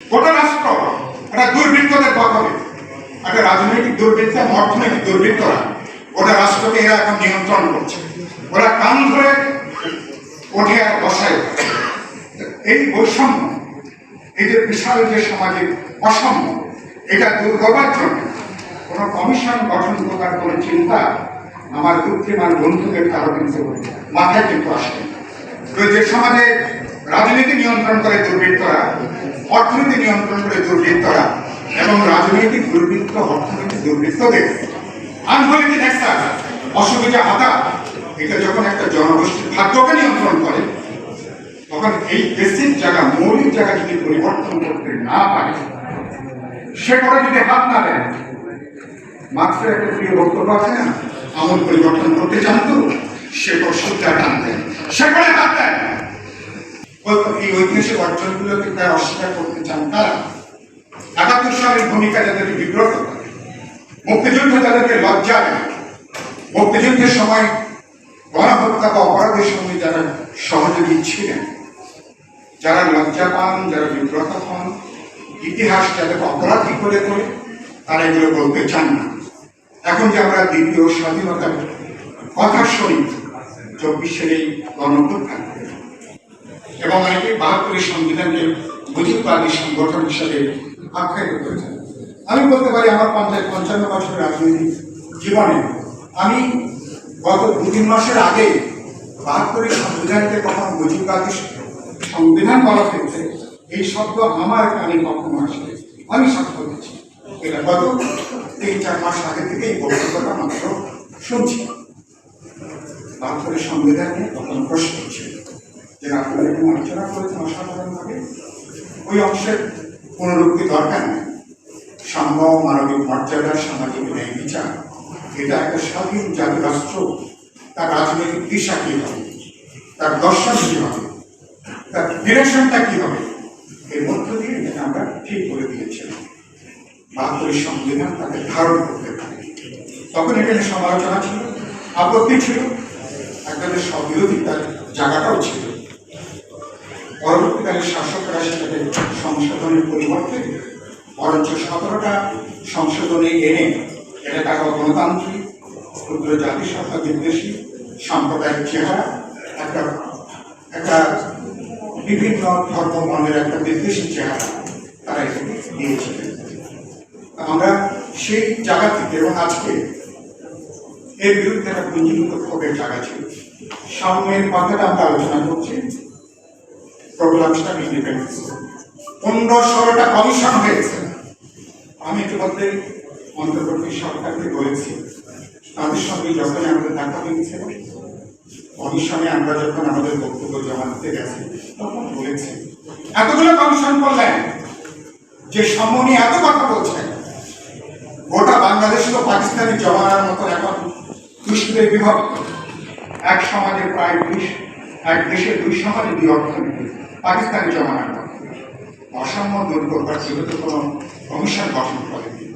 গোটা রাষ্ট্র একটা দুর্বৃত্তদের দখলে একটা রাজনৈতিক দুর্বৃত্ত অর্থনৈতিক দুর্বৃত্তরা গোটা রাষ্ট্রকে এরা এখন নিয়ন্ত্রণ করছে। ওরা কান ধরে ওঠে আর বসায়। এই বৈষম্য, এই যে বিশাল যে সামাজিক অসাম্য এটা দূর করবার জন্য কোনো কমিশন গঠন করার কোনো চিন্তা আমার বুদ্ধিমান বন্ধুদের কারও কিন্তু মাথায় কিন্তু আসে তো যে সমাজে রাজনীতি নিয়ন্ত্রণ করে দুর্বৃত্তরা অর্থনীতি নিয়ন্ত্রণ করে দুর্বৃত্তরা এবং রাজনৈতিক দুর্বৃত্ত, অর্থনৈতিক দুর্বৃত্তদের। অসুবিধা হাতা এটা যখন একটা জনগোষ্ঠীর ভাগ্যকে নিয়ন্ত্রণ করে, তখন এই বেসিক জায়গা, মৌলিক জায়গা যদি পরিবর্তন করতে না পারে সে করে যদি হাত না দেয় মার্ক্সের একটা প্রিয় বক্তব্য আছে না, আমল পরিবর্তন করতে চান তো সে সুদ্ধা টান দেয় সে করে হাত দেয় এই ঐতিহাসিক অর্জনগুলোকে প্রায় অস্বীকার করতে চান তারা। একাত্তর সালের ভূমিকা যাদেরকে বিব্রত করে। মুক্তিযুদ্ধ তাদেরকে লজ্জা দেয়। মুক্তিযুদ্ধের সময় গণহত্যা বা অপরাধের সঙ্গে যারা সহযোগী ছিলেন, যারা লজ্জা পান, যারা বিব্রত হন, ইতিহাস যাদেরকে অপরাধী করে তোলে, তারা এগুলো বলতে চান না। এখন যে আমরা দ্বিতীয় স্বাধীনতার কথা শুনি, চব্বিশের এই গণঅভ্যুত্থান এবং অনেকে বাহাত্তরের সংবিধানকে মুজিববাদী সংগঠন হিসেবে আখ্যায়িত করেছেন আমি বলতে পারি, আমার পঞ্চাশ পঞ্চান্ন বছরের রাজনৈতিক জীবনে আমি গত দু তিন মাসের আগে বাহাত্তরের সংবিধানকে কখনো মুজিববাদী সংবিধান বলা হয়েছে, এই শব্দ আমার কানে কখনো আসে আমি সাক্ষ্য দিচ্ছি, এটা গত তিন চার মাস আগে থেকে এই বক্তব্যটা মাত্র শুনছি। বাহাত্তরের সংবিধান নিয়ে প্রশ্ন ছিল যে আপনারা এখানে আলোচনা করেছেন অসাধারণভাবে ওই অংশের পুনরুক্তি দরকার নেই। সাম্য মানবিক মর্যাদা, সামাজিক ন্যায় বিচার। এটা একটা স্বাধীন জাতি রাষ্ট্র তার রাজনৈতিক দিশা কি হবে? তার দর্শন কি হবে? তার ডিরেকশনটা কি হবে? এর মধ্য দিয়ে এটা আমরা ঠিক করে দিয়েছিলাম। বাহাত্তরের সংবিধান তাকে ধারণ করতে পারে। তখন এখানে সমালোচনা ছিল, আপত্তি ছিল। একজনের সবিরোধিতার জায়গাটাও ছিল। পরবর্তীকালে শাসকরা সেটাকে সংশোধনের পরিবর্তে বরঞ্চ সতেরোটা সংশোধনে এনে এটা তাকে গণতান্ত্রিক, ক্ষুদ্র জাতিসত্তা, বিদ্বেষী, সাম্প্রদায়িক চেহারা, একটা একটা বিভিন্ন ধর্ম, মনের একটা বিদ্বেষী চেহারা তারা এখানে দিয়েছিলেন। আমরা সেই জায়গা থেকে এবং আজকে এর বিরুদ্ধে একটা পুঞ্জীভূত ক্ষোভের জায়গা ছিল। সাম্যের কথাটা আমরা আলোচনা করছি। প্রোগ্রামসটা ইন্ডিপেন্ডেন্স পনেরো ষোলোটা কমিশন হয়েছে। আমি ইতিমধ্যে অন্তর্বর্তী সরকারকে বলেছি, তাদের সঙ্গে যখন আমাদের দেখা হয়েছিল কমিশনে আমরা যখন আমাদের বক্তব্য জমা দিতে গেছি, তখন বলেছি, এতগুলো কমিশন করলেন, যে সম্মনি এত কথা বলছেন। গোটা বাংলাদেশ তো পাকিস্তানি জমানার মতো এখন দুষ্কৃতের বিভক্ত। এক সমাজে প্রায় দুই এক দেশের দুই সমাজে অর্থনীতি পাকিস্তানি জমানার মধ্যে অসাম্য দূর করবার যেহেতু কোনো কমিশন গঠন করেনি।